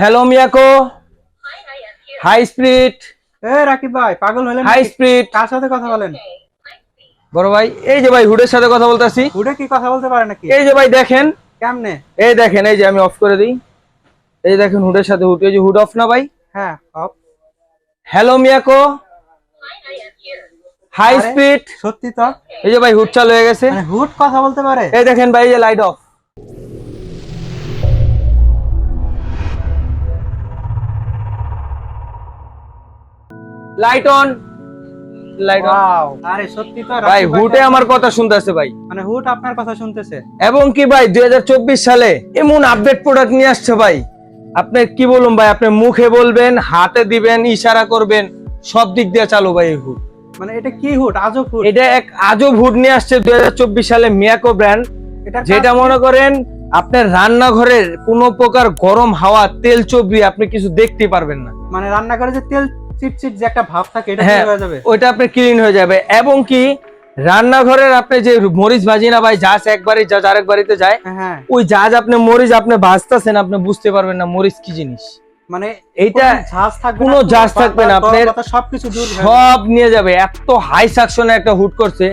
Hello Miyako high speed এ রাকিব ভাই পাগল হলেন হাই? স্পিড কার সাথে কথা বলেন? বড় ভাই এই যে ভাই হুডের সাথে কথা বলতেছি। উঠে কি কথা বলতে পারে নাকি? এই যে ভাই দেখেন। কেমনে? এই দেখেন এই যে আমি অফ করে দিই। এই দেখেন হুডের সাথে হুড এই যে হুড অফ না ভাই? হ্যাঁ off hello Miyako high speed সত্যি তো? এই যে ভাই হুড চালু হয়ে গেছে। মানে হুট কথা বলতে পারে? এই দেখেন ভাই এই যে light off light on light on wow আরে সত্যি তো ভাই হুটে আমার কথা শুনতেছে ভাই। মানে হুট আপনার কথা শুনতেছে। এবং কি ভাই দুই সালে এমন আপডেট প্রোডাক্ট নিয়ে আসছে ভাই। আপনি কি বলুন ভাই আপনি মুখে বলবেন হাতে দিবেন ইশারা করবেন সব দিক দিয়ে চালু ভাই এই হুড মানে এটা কি হুট? আজব হুট। এটা এক আজব হুড নিয়ে আসছে দু হাজার চব্বিশ সালে মিয়াকো ব্র্যান্ড যেটা মনে করেন আপনার রান্নাঘরের কোনো প্রকার গরম হাওয়া তেল চবরি আপনি কিছু দেখতে পারবেন না। মানে রান্না করে যে তেল চিটচিট যে একটা ভাব থাকে এটা হ্যাঁ হয়ে যাবে। ওইটা আপনি ক্লিন হয়ে যাবে। এবং কি রান্নাঘরের আপনি যে মরিচ ভাজি না ভাই একবারই যা আরেক বাড়িতে যায় হ্যাঁ। ওই জাজ আপনি মরিচ আপনি ভাজতেছেন আপনি বুঝতে পারবেন না মরিচ কি জিনিস। মানে এইটা কোনো ঝাঁজ থাকবে না, আপনার সবকিছু। সব নিয়ে যাবে। এত হাই সাকশনে একটা হুড করছে।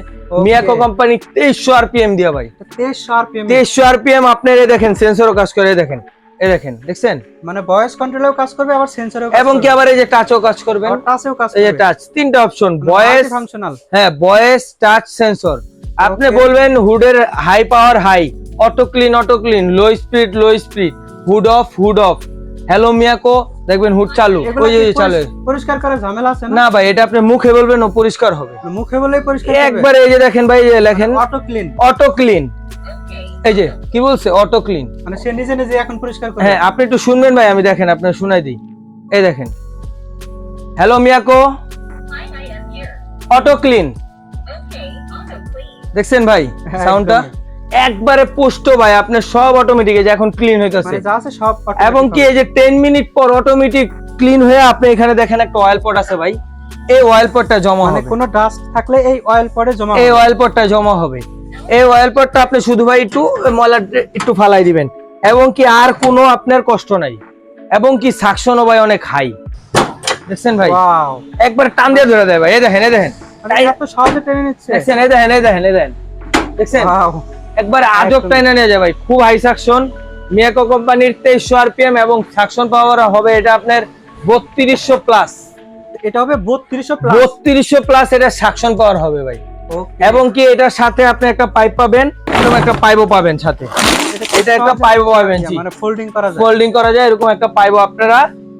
মিয়াকো কোম্পানি তেইশশো আরপিএম দিয়া ভাই। তেইশশো RPM তেইশশো আরপিএম আপনার এই দেখেন সেন্সরও কাজ করে দেখেন। এই দেখেন দেখছেন? মানে ভয়েস কন্ট্রোলেও কাজ করবে আবার সেন্সরেও এবং কি আবার এই যে টাচও কাজ করবেন? টাচেও কাজ এই যে টাচ তিনটা অপশন ভয়েস ফাংশনাল হ্যাঁ ভয়েস টাচ সেন্সর আপনি বলবেন হুডের high power high auto clean auto clean low speed low speed hood off hood off. Hello Miyako দেখবেন হুড চালু। এগুলো ওই চালু। পরিষ্কার করে ঝামেলা আছে না? ভাই এটা আপনি মুখে বলবেন ও পরিষ্কার হবে। মুখে বলেই পরিষ্কার একবার এই যে দেখেন ভাই লেখেন। অটো ক্লিন অটো ক্লিন এই যে কি বলছে? অটো ক্লিন মানে সে নিজে নিজে এখন পরিষ্কার করে হ্যাঁ আপনি একটু শুনবেন ভাই আমি দেখেন আপনার শুনাই দিই। এই দেখেন। হ্যালো মিয়াকো? অটো ক্লিন দেখছেন ভাই হ্যাঁ, সাউন্ডটা একবারে পুষ্ট ভাই আপনার সব অটোমেটিক যে এখন ক্লিন হইতাছে। মানে যা আছে সব এবং কি এই যে টেন মিনিট পর অটোমেটিক ক্লিন হয়ে আপনি এখানে দেখেন একটা অয়েল পট আছে ভাই। এই অয়েল পটটা জমা মানে হবে। কোনো ডাস্ট থাকলে এই অয়েল পটে জমা এই অয়েল পটটা জমা হবে। এই অয়েল পটটা আপনি শুধু ভাই একটু ময়লা একটু ফালাই দিবেন। এবং কি আর কোনো আপনার কষ্ট নাই। এবং কি সাকশনও ভাই অনেক হাই দেখছেন ভাই! একবার টান দিয়ে ধরে দেয় ভাই। এই দেখেন এই দেখেন। মানে দেখছেন এই দেখেন এই দেখেন এই দেখেন। দেখছেন! একবার আজব। টাইনা নিয়ে যায় ভাই। খুব হাই সাকশন মিয়াকো কোম্পানির তেইশশো আরপিএম এবং সাকশন পাওয়ার হবে এটা আপনার বত্রিশশো প্লাস এটা হবে বত্রিশশো প্লাস বত্রিশশো প্লাস এটা সাকশন পাওয়ার হবে ভাই। এবং কি এটার সাথে আপনি একটা পাইপ পাবেন এরকম একটা পাইপও পাবেন সাথে। এটা একটা পাইপও পাবেন মানে ফোল্ডিং করা যায়। ফোল্ডিং করা যায় এরকম একটা পাইপও আপনারা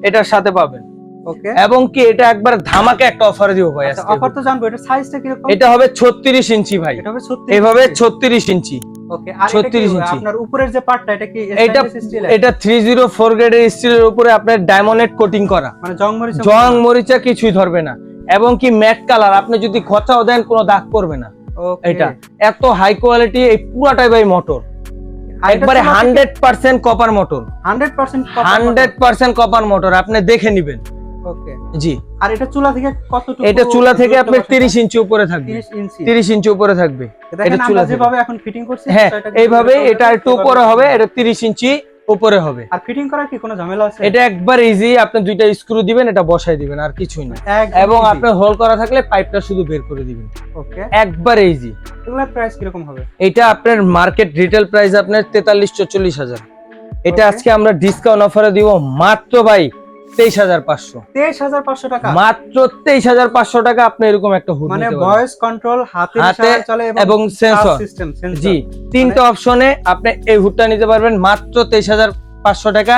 এটার সাথে পাবেন। ওকে এবং কি এটা একবার ধামাকে একটা অফার দিব ভাই আজকে। অফার তো জানব এটা সাইজটা কীরকম? এটা হবে ছত্রিশ ইঞ্চি ভাই। এটা হবে সত্যি এভাবে ছত্রিশ ইঞ্চি। ওকে আর 36 ইঞ্চি। আপনার উপরের যে পার্টটা এটা কি এটা? এটা থ্রি জিরো ফোর গ্রেডের স্টিলের উপরে আপনার ডায়মন্ডেড কোটিং করা। মানে জং মরিচ জং মরিচা কিছুই ধরবে না। এবং কি ম্যাট কালার আপনি যদি কথাও দেন কোনো দাগ পড়বে না। এটা এত হাই কোয়ালিটি এই পুরাটাই ভাই মোটর একবারে hundred percent copper motor 100% hundred percent copper motor আপনি দেখে নিবেন। ওকে জি। আর এটা চুলা থেকে কতটুকু এটা চুলা থেকে দূরত্ব আপনার তিরিশ ইঞ্চি উপরে থাকবে। 30 ইঞ্চি তিরিশ ইঞ্চি উপরে থাকবে। এটা চুলা যেভাবে এখন ফিটিং করছি হ্যাঁ সেটা এইভাবে এটা একটু উপরে হবে এটা তিরিশ ইঞ্চি উপরে হবে। আর ফিটিং করার কি কোনো ঝামেলা আছে? এটা একবার ইজি আপনি দুইটা স্ক্রু দিবেন এটা বসাই দিবেন আর কিছুই না। এবং আপনি আপনার হোল করা থাকলে পাইপটা শুধু বের করে দিবেন। ওকে। একবার ইজি এগুলোর প্রাইস কীরকম হবে? এটা আপনার মার্কেট রিটেল প্রাইস আপনার তেতাল্লিশ চল্লিশ হাজার। এটা আজকে আমরা ডিসকাউন্ট অফারে দিব মাত্র ভাই তেইশ হাজার পাঁচশো। তেইশ হাজার পাঁচশো টাকা। মাত্র তেইশ হাজার পাঁচশো টাকা আপনি এরকম একটা হুড মানে ভয়েস কন্ট্রোল হাতে চলে এবং। জি তিনটা অপশনে আপনি এই হুডটা নিতে পারবেন মাত্র তেইশ হাজার পাঁচশো টাকা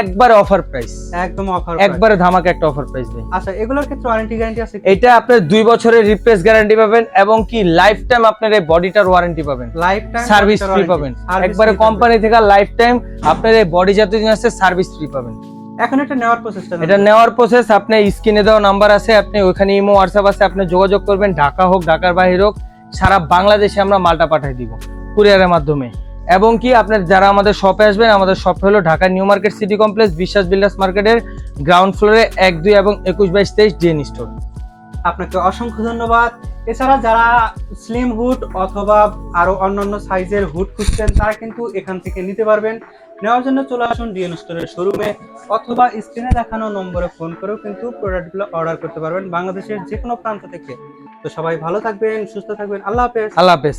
একবারে অফার প্রাইস একদম অফার একবারে ধামাকা একটা অফার প্রাইস দেয়। আচ্ছা এগুলোর ক্ষেত্রে ওয়ারেন্টি গ্যারান্টি আছে এটা বছরের রিপ্লেস গ্যারান্টি পাবেন এবং কি লাইফ টাইম আপনার এই বডিটার ওয়ারেন্টি পাবেন। লাইফ টাইম সার্ভিস ফ্রি পাবেন। একবারে কোম্পানি থেকে লাইফ টাইম আপনার এই বডি জাতীয় সার্ভিস ফ্রি পাবেন। এখন এটা নেওয়ার প্রসেসটা এটা নেওয়ার প্রসেস আপনি স্ক্রিনে দেওয়া নাম্বার আছে আপনি ওখানে ইমো হোয়াটসঅ্যাপ আছে আপনি যোগাযোগ করবেন ঢাকা হোক ঢাকার বাইরে হোক সারা বাংলাদেশে আমরা মালটা পাঠিয়ে দিব কুরিয়ারের মাধ্যমে। এবং কি আপনার যারা আমাদের শপে আসবেন আমাদের শপ হলো Dhaka new market city complex Biswas builders মার্কেটের গ্রাউন্ড ফ্লোরে এক দুই এবং একুশ বাইশ তেইশ ডিএন স্টোর আপনাকে অসংখ্য ধন্যবাদ। এছাড়া যারা স্লিম হুড অথবা আরও অন্যান্য সাইজের হুড খুঁজছেন তারা কিন্তু এখান থেকে নিতে পারবেন। নেওয়ার জন্য চলে আসুন ডিএন স্টোরের শোরুমে অথবা স্ক্রিনে দেখানো নম্বরে ফোন করেও কিন্তু প্রোডাক্টগুলো অর্ডার করতে পারবেন বাংলাদেশের যে কোনো প্রান্ত থেকে। তো সবাই ভালো থাকবেন, সুস্থ থাকবেন, আল্লাহ হাফেজ। আল্লাহ হাফেজ।